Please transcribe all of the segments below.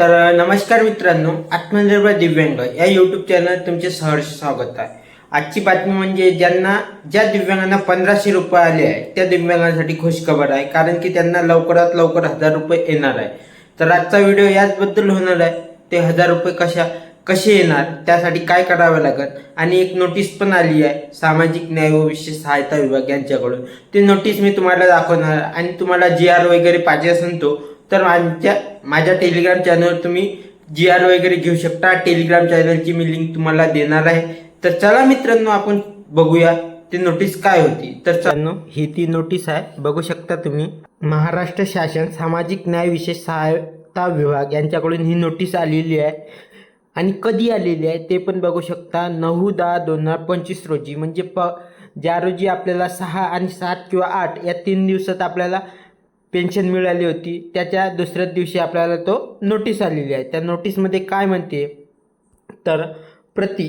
तर नमस्कार मित्रांनो आत्मनिर्भर दिव्यांग या यूट्यूब चॅनल तुमचे सहर्ष स्वागत आहे. आजची बातमी म्हणजे ज्यांना ज्या दिव्यांगांना पंधराशे रुपये आले आहे त्या दिव्यांगांसाठी खुशखबर आहे कारण की त्यांना लवकरात लवकर हजार रुपये येणार आहे. तर आजचा व्हिडिओ याचबद्दल होणार आहे ते हजार रुपये कशा कसे येणार त्यासाठी काय करावं लागत आणि एक नोटीस पण आली आहे सामाजिक न्याय व विशेष सहायता विभाग यांच्याकडून. ती नोटीस मी तुम्हाला दाखवणार आणि तुम्हाला जी आर वगैरे पाहिजे असेल तो तर माझ्या माझ्या टेलिग्राम चॅनलवर तुम्ही जी आर वगैरे घेऊ शकता. टेलिग्राम चॅनलची मी लिंक तुम्हाला देणार आहे. तर चला मित्रांनो आपण बघूया ती नोटीस काय होती. तर मित्रांनो ही ती नोटीस आहे. बघू शकता तुम्ही. महाराष्ट्र शासन सामाजिक न्याय विशेष सहायता विभाग यांच्याकडून ही नोटीस आलेली आहे. आणि कधी आलेली आहे ते पण बघू शकता. नऊ दहा दोन हजार पंचवीस रोजी. म्हणजे प ज्या रोजी आपल्याला सहा आणि सात किंवा आठ या तीन दिवसात आपल्याला पेन्शन मिळाली होती त्याच्या दुसऱ्याच दिवशी आपल्याला तो नोटीस आलेली आहे. त्या नोटीसमध्ये काय म्हणते? तर प्रति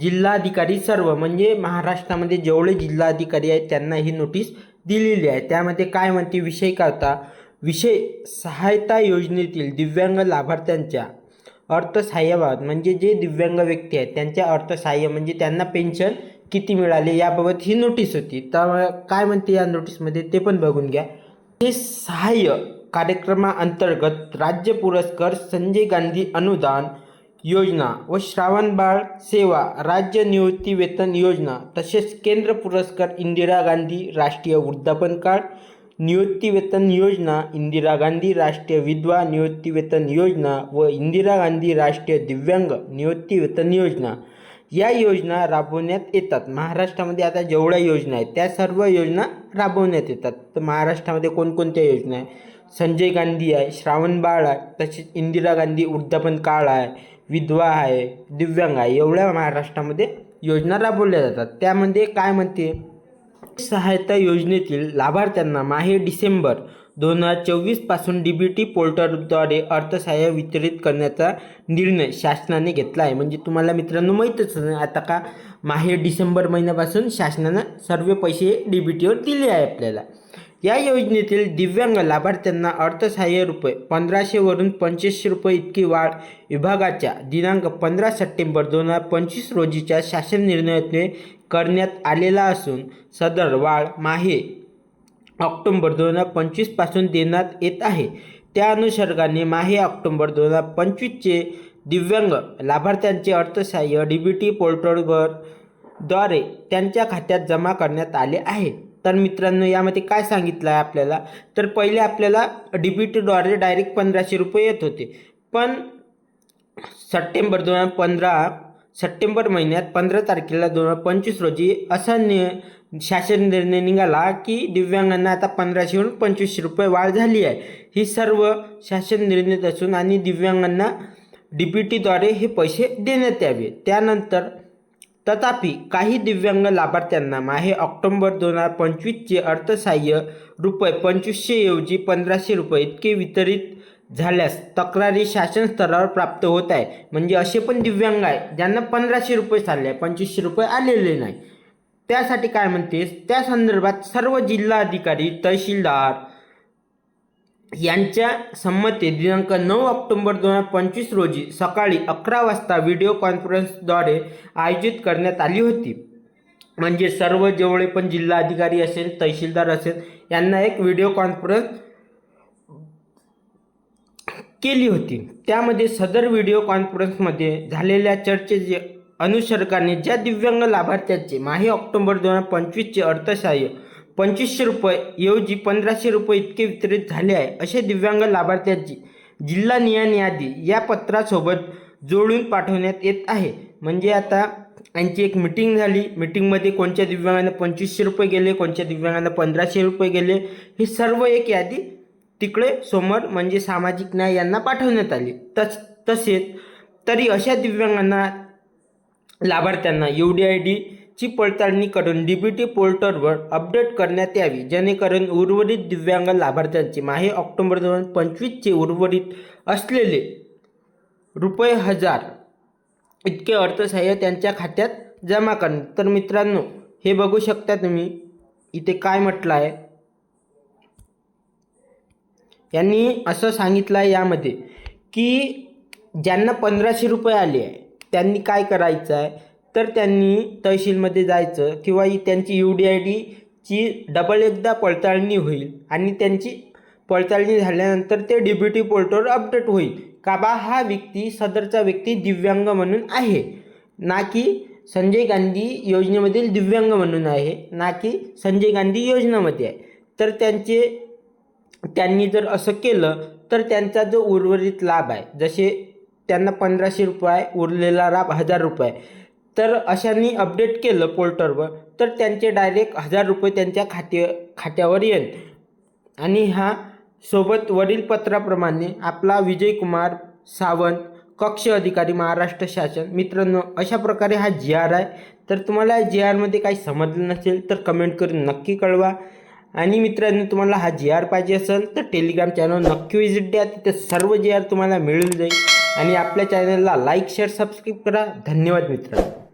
जिल्हाधिकारी सर्व म्हणजे महाराष्ट्रामध्ये जेवढे जिल्हाधिकारी आहेत त्यांना ही नोटीस दिलेली आहे. त्यामध्ये काय म्हणते? विषय काय होता? विषय सहायता योजनेतील दिव्यांग लाभार्थ्यांच्या अर्थसहाय्याबाबत म्हणजे जे दिव्यांग व्यक्ती आहेत त्यांच्या अर्थसहाय्य म्हणजे त्यांना पेन्शन किती मिळाले याबाबत ही नोटीस होती. तर काय म्हणते या नोटीसमध्ये? ते पण बघून घ्या. हे सहाय्य कार्यक्रमाअंतर्गत राज्य पुरस्कार संजय गांधी अनुदान योजना व श्रावणबाळ सेवा राज्य निवृत्ती वेतन योजना तसेच केंद्र पुरस्कार इंदिरा गांधी राष्ट्रीय वृद्धापन कार्ड निवृत्ती वेतन योजना इंदिरा गांधी राष्ट्रीय विधवा निवृत्ती वेतन योजना व इंदिरा गांधी राष्ट्रीय दिव्यांग निवृत्ती वेतन योजना या योजना राबवण्यात येतात. महाराष्ट्रामध्ये आता जेवढ्या योजना आहेत त्या सर्व योजना राबवण्यात येतात. तर महाराष्ट्रामध्ये कोणकोणत्या योजना आहे संजय गांधी आहे श्रावणबाळ आहे तसेच इंदिरा गांधी वृद्धापन काळ आहे विधवा आहे दिव्यांग आहे एवढ्या महाराष्ट्रामध्ये योजना राबवल्या जातात. त्यामध्ये काय म्हणते? सहायता योजनेतील लाभार्थ्यांना माहे डिसेंबर दोन हजार चोवीसपासून डी बी टी पोर्टलद्वारे अर्थसहाय्य वितरित करण्याचा निर्णय शासनाने घेतला आहे. म्हणजे तुम्हाला मित्रांनो माहीतच आता का माहे डिसेंबर महिन्यापासून शासनानं सर्व पैसे डी बी टीवर दिले आहे आपल्याला. या योजनेतील दिव्यांग लाभार्थ्यांना अर्थसहाय्य रुपये पंधराशेवरून पंचवीसशे रुपये इतकी वाढ विभागाच्या दिनांक पंधरा सप्टेंबर दोन हजार पंचवीस रोजीच्या शासन निर्णयाने करण्यात आलेला असून सदर वाढ माहे ऑक्टोंबर दोन हजार पंचवीसपासून देण्यात येत आहे. त्या अनुषंगाने माहे ऑक्टोंबर दोन हजार पंचवीसचे दिव्यांग लाभार्थ्यांचे अर्थसहाय्य डी बी टी पोर्टलवर द्वारे त्यांच्या खात्यात जमा करण्यात आले आहे. तर मित्रांनो यामध्ये काय सांगितलं आहे आपल्याला? तर पहिले आपल्याला डी बी टीद्वारे डायरेक्ट पंधराशे रुपये येत होते. पण सप्टेंबर दोन हजार पंधरा सप्टेंबर महिन्यात पंधरा तारखेला दोन हजार पंचवीस रोजी असा नि शासन निर्णय निघाला की दिव्यांगांना आता पंधराशेहून पंचवीसशे रुपये वाढ झाली आहे. ही सर्व शासन निर्णय असून आणि दिव्यांगांना डी पी टीद्वारे हे पैसे देण्यात यावे. त्यानंतर तथापि काही दिव्यांग लाभार्थ्यांना माहे ऑक्टोंबर दोन हजार पंचवीसचे अर्थसहाय्य रुपये पंचवीसशेऐवजी पंधराशे रुपये इतके वितरित झाल्यास तक्रारी शासन स्तरावर प्राप्त होत आहे. म्हणजे असे पण दिव्यांग आहे ज्यांना पंधराशे रुपये चालले आहे पंचवीसशे रुपये आलेले नाही. त्यासाठी काय म्हणतेस? त्या संदर्भात सर्व जिल्हा अधिकारी तहसीलदार यांच्या संमती दिनांक नऊ ऑक्टोबर दोन हजार पंचवीस रोजी सकाळी अकरा वाजता व्हिडिओ कॉन्फरन्सद्वारे आयोजित करण्यात आली होती. म्हणजे सर्व जेवढे पण जिल्हा अधिकारी असेल तहसीलदार असेल यांना एक व्हिडिओ कॉन्फरन्स केली होती. त्यामध्ये सदर व्हिडिओ कॉन्फरन्समध्ये झालेल्या चर्चेचे अनुसरकाने ज्या दिव्यांग लाभार्थ्यांचे माही ऑक्टोबर दोन हजार पंचवीसचे अर्थसहाय्य पंचवीसशे रुपये ऐवजी पंधराशे रुपये इतके वितरित झाले आहे असे दिव्यांग लाभार्थ्यांची जिल्हा नियन यादी या पत्रासोबत जोडून पाठवण्यात येत आहे. म्हणजे आता यांची एक मिटिंग झाली. मिटिंगमध्ये कोणत्या दिव्यांगांना पंचवीसशे रुपये गेले कोणत्या दिव्यांगांना पंधराशे रुपये गेले ही सर्व एक यादी तिकडे समोर म्हणजे सामाजिक न्याय यांना पाठवण्यात आले. तस तसेच तरी अशा दिव्यांगांना लाभार्थ्यांना यू डी आय डीची पडताळणी करून डी बी टी पोर्टलवर अपडेट करण्यात यावी. जेणेकरून उर्वरित दिव्यांग लाभार्थ्यांचे माहे ऑक्टोबर दोन हजार पंचवीसचे उर्वरित असलेले रुपये हजार इतके अर्थसहाय्य त्यांच्या खात्यात जमा करणे. तर मित्रांनो हे बघू शकता तुम्ही इथे काय म्हटलं आहे? यांनी असं सांगितलं आहे यामध्ये की ज्यांना पंधराशे रुपये आले आहे त्यांनी काय करायचं आहे? तर त्यांनी तहसीलमध्ये जायचं किंवा ही त्यांची यू डी आय डीची डबल एकदा पडताळणी होईल आणि त्यांची पडताळणी झाल्यानंतर ते डी पोर्टलवर अपडेट होईल. का बा? हा व्यक्ती सदरचा व्यक्ती दिव्यांग म्हणून आहे. ना की संजय गांधी योजनेमधील दिव्यांग म्हणून आहे. ना की संजय गांधी योजनामध्ये आहे. तर त्यांचे त्यांनी जर असं केलं तर त्यांचा जो उर्वरित लाभ आहे जसे त्यांना पंधराशे रुपये उरलेला लाभ हजार रुपये तर अशांनी अपडेट केलं पोर्टलवर तर त्यांचे डायरेक्ट हजार रुपये त्यांच्या खाते खात्यावर येईल. आणि हा सोबत वरील पत्राप्रमाणे आपला विजयकुमार सावंत कक्ष अधिकारी महाराष्ट्र शासन मित्रांनो अशा प्रकारे हा जी आर आहे. तर तुम्हाला जी आरमध्ये काही समजलं नसेल तर कमेंट करून नक्की कळवा. आणि मित्रांनो तुम्हाला हा जी आर पाहिजे असेल तर टेलिग्राम चॅनल नक्की विजिट द्या. तिथे सर्व जी आर तुम्हाला मिळून जाईल. आणि आपल्या चॅनलला लाईक शेअर सबस्क्राईब करा. धन्यवाद मित्रांनो.